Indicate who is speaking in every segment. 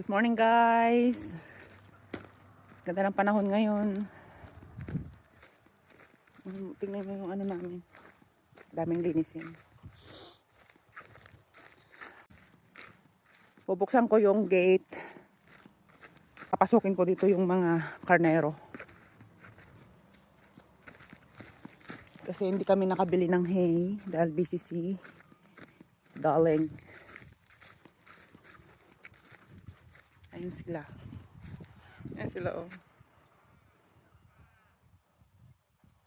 Speaker 1: Good morning guys. Ganda ng panahon ngayon. Tingnan mo yung ano namin. Daming linisin. Bubuksan ko yung gate. Papasukin ko dito yung mga karnero. Kasi hindi kami nakabili ng hay dahil BCC. Darling. Ayun sila. Ayan sila oh.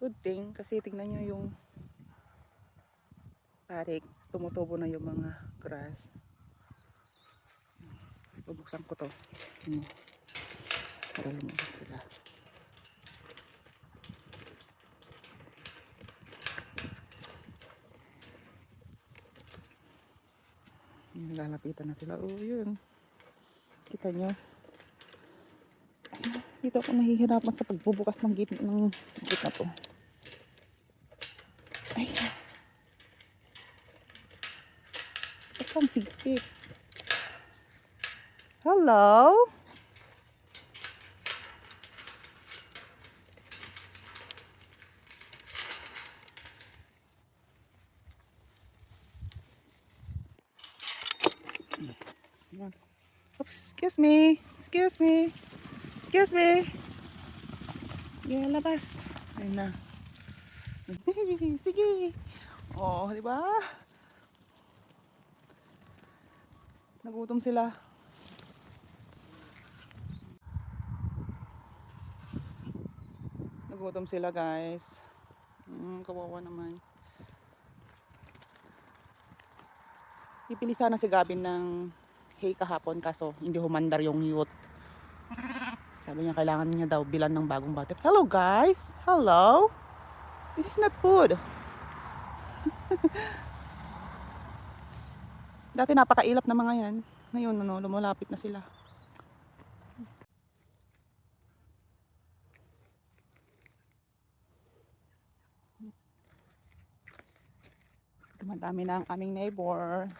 Speaker 1: Good thing kasi tingnan nyo yung parik. Tumutubo na yung mga grass. Bubuksan ko to. Para lumabas sila. Nilalapitan na sila. Oh, yun. Kita nyo. Dito ako nahihirapan sa pagbubukas ng gate ng gate na to. Ay. Ang higpit. Hello? Oops, excuse me. Excuse me. Excuse me. Yeah, labas. Ayun na. Sige. Oh, di ba? Nagutom sila. Nagutom sila, guys. Mm, kawawa naman. Pipili sana si Gabin ng hay kahapon kaso hindi humandar yung youth. Sabi niya kailangan niya daw bilan ng bagong bate. Hello guys! Hello! This is not food. Dati napakailap na mga yan. Ngayon ano, lumalapit na sila. Dumadami na ang aming neighbor.